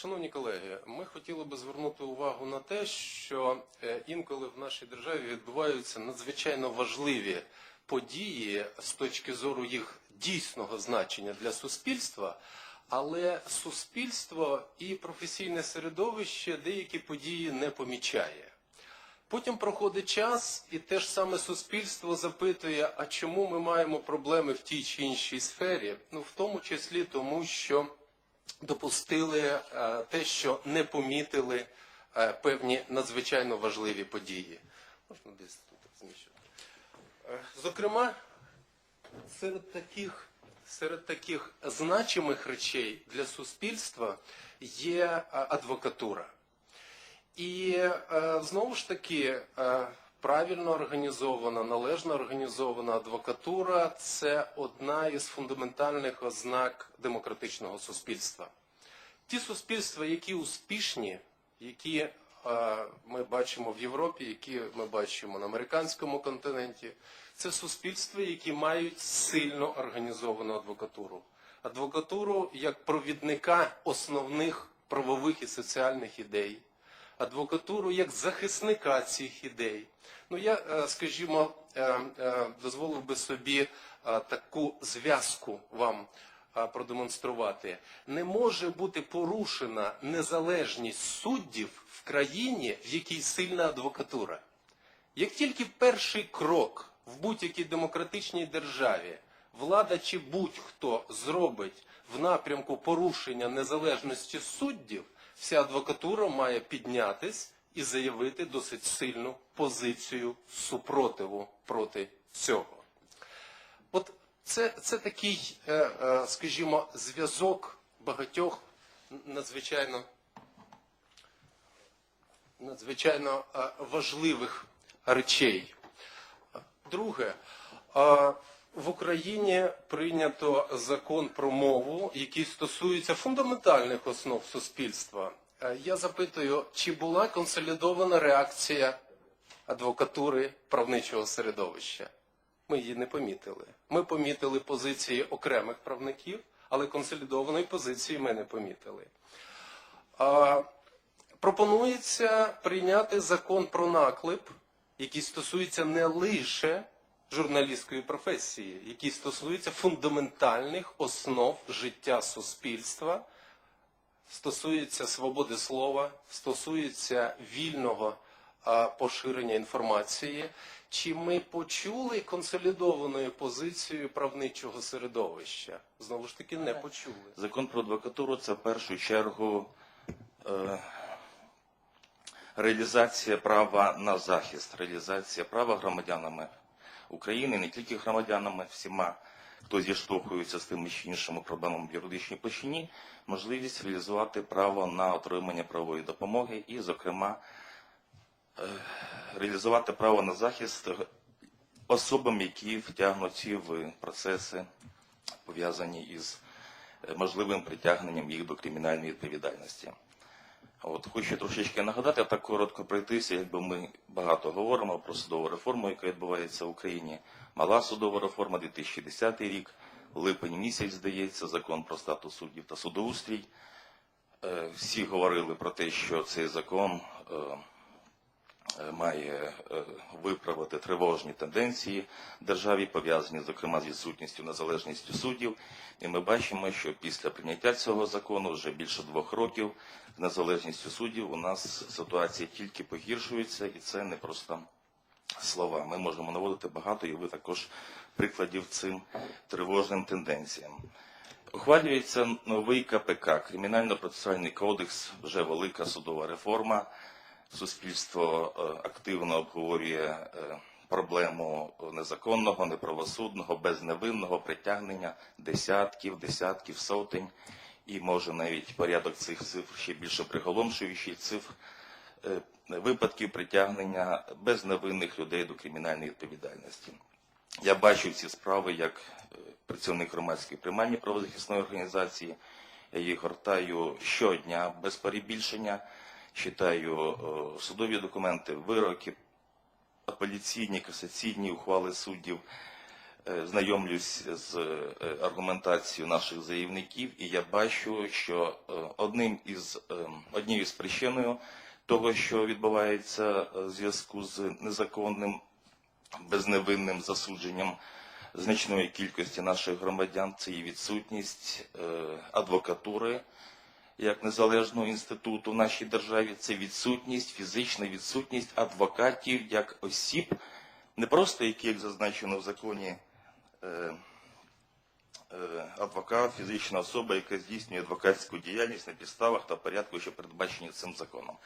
Шановні колеги, ми хотіли би звернути увагу на те, що е, інколи в нашій державі відбуваються надзвичайно важливі події з точки зору їх дійсного значення для суспільства, але суспільство і професійне середовище деякі події не помічає. Потім проходить час, і те ж саме суспільство запитує, а чому ми маємо проблеми в тій чи іншій сфері? Ну, в тому числі тому, що допустили е, те, що не помітили е, певні надзвичайно важливі події. Можна десь тут розміщувати. Е, Зокрема, серед таких, серед таких значимих речей для суспільства є адвокатура. І знову ж таки, правильно організована, належно організована адвокатура це одна із фундаментальних ознак демократичного суспільства. Ті суспільства, які успішні, які е, ми бачимо в Європі, які ми бачимо на американському континенті, це суспільства, які мають сильно організовану адвокатуру. Адвокатуру як провідника основних правових і соціальних ідей адвокатуру як захисника цих ідей. Ну я, е, скажімо, е, е, дозволив би собі таку зв'язку вам продемонструвати. Не може бути порушена незалежність суддів в країні, в якій сильна адвокатура. Як тільки перший крок в будь-якій демократичній державі влада чи будь-хто зробить в напрямку порушення незалежності суддів, вся адвокатура має піднятись і заявити досить сильну позицію супротиву проти цього. От це, це такий, е, е, скажімо, зв'язок багатьох надзвичайно надзвичайно е, важливих речей. Друге, в Україні прийнято закон про мову, який стосується фундаментальних основ суспільства. Е, Я запитую, чи була консолідована реакція адвокатури правничого середовища? Ми її не помітили. Ми помітили позиції окремих правників, але консолідованої позиції ми не помітили. Пропонується прийняти закон про наклеп, який стосується не лише журналістської професії, який стосується фундаментальних основ життя суспільства, стосується свободи слова, стосується вільного поширення інформації. Чи ми почули консолідованою позицію правничого середовища? Знову ж таки, не почули. Закон про адвокатуру це в першу чергу е, реалізація права на захист, реалізація права громадянами України, не тільки громадянами, всіма, хто зіштовхується з тими чи іншими проблемами в юридичній площині, можливість реалізувати право на отримання правової допомоги і, зокрема, е, реалізувати право на захист особам, які втягнуті в процеси, пов'язані із е, можливим притягненням їх до кримінальної відповідальності. От хочу трошечки нагадати, так коротко пройтися, якби ми багато говоримо про судову реформу, яка відбувається в Україні. Мала судова реформа 2010 рік, липень місяць, здається, закон про статус суддів та судоустрій. Е, Всі говорили про те, що цей закон е, має е, виправити тривожні тенденції державі, пов'язані, зокрема, з відсутністю незалежністю суддів. І ми бачимо, що після прийняття цього закону вже більше двох років з незалежністю суддів у нас ситуація тільки погіршується, і це не просто слова. Ми можемо наводити багато, і ви також прикладів цим тривожним тенденціям. Ухвалюється новий КПК, Кримінально-процесуальний кодекс, вже велика судова реформа. Суспільство е, активно обговорює е, проблему незаконного, неправосудного, безневинного притягнення десятків, десятків, сотень, і може навіть порядок цих цифр ще більше приголомшуючий цифр е, випадків притягнення безневинних людей до кримінальної відповідальності. Я бачу ці справи як працівник громадської приймальні правозахисної організації. Я їх гортаю щодня без перебільшення, читаю е, судові документи, вироки, апеляційні, касаційні ухвали суддів. е, знайомлюсь з е, аргументацією наших заявників, і я бачу, що одним із однією з причиною того, що відбувається в зв'язку з незаконним безневинним засудженням значної кількості наших громадян, це і відсутність адвокатури як незалежного інституту в нашій державі, це відсутність, фізична відсутність адвокатів як осіб, не просто які, як зазначено в законі, е, е, адвокат, фізична особа, яка здійснює адвокатську діяльність на підставах та порядку, що передбачені цим законом.